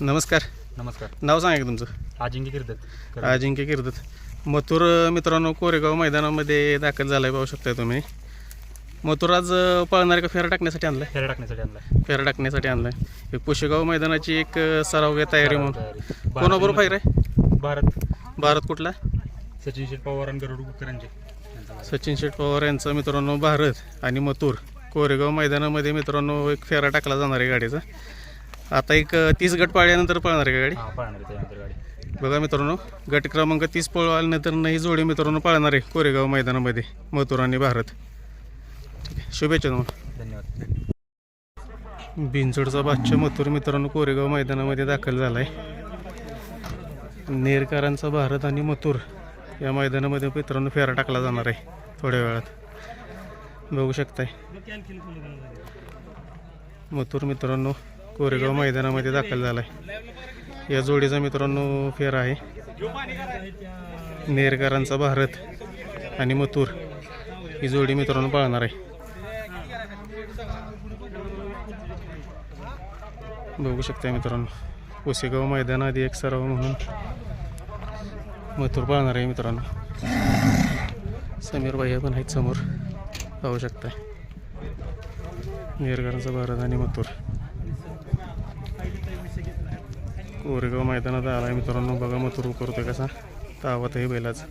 नमस्कार. नमस्कार. नाव सांगा की तुमचं? अजिंक्य कीर्तक अजिंक्य किर्दत. मथुर मित्रांनो कोरेगाव मैदानामध्ये दाखल झालाय पाहू शकताय तुम्ही. मथुर आज पळणार का फेरा टाकण्यासाठी आणलाय? फेऱ्या टाकण्यासाठी आणलाय. फेरा टाकण्यासाठी आणलाय. एक पुशेगाव मैदानाची एक सराव तयारी म्हणून. कोणाबरोबर फायर आहे? भारत. भारत कुठला? सचिन शेट पवार आणि गरुड कुकरांचे यांचा भारत. सचिन शेट पवार यांचा मित्रांनो भारत आणि मथुर. कोरेगाव मैदानामध्ये मित्रांनो एक फेरा टाकला जाणार आहे गाडीचा. आता एक तीस गट पाळल्यानंतर पळणार आहे का गाडी? हा पळणार आहे त्यानंतर गाडी. बघा मित्रांनो गट क्रमांक तीस पळवाल्यानंतर ही जोडी मित्रांनो पाळणार आहे कोरेगाव मैदानामध्ये मथुर आणि भारत. शुभेच्छा तुम्हाला. धन्यवाद. बिनचोडचा बादशाह मथुर मित्रांनो कोरेगाव मैदानामध्ये दाखल झाला आहे नेरकरांचा भारत आणि मथुर या मैदानामध्ये मित्रांनो फेरा टाकला जाणार आहे थोड्या वेळात. बघू शकताय. मथुर मित्रांनो कोरेगाव मैदानामध्ये दाखल झाला आहे या जोडीचा मित्रांनो फेरा आहे. नेरकरांचा भारत आणि मथुर ही जोडी मित्रांनो पाळणार आहे. बघू शकता मित्रांनो. कोसेगाव मैदान आधी एक सराव म्हणून मथुर पाळणार आहे मित्रांनो. समीर भाई पण आहेत समोर. पाहू शकता नेरकरांचा भारत आणि मथुर. कोरेगाव मैदानात आला आहे मित्रांनो. बघा मथुर करतोय कसा. तावत आहे बैलाच.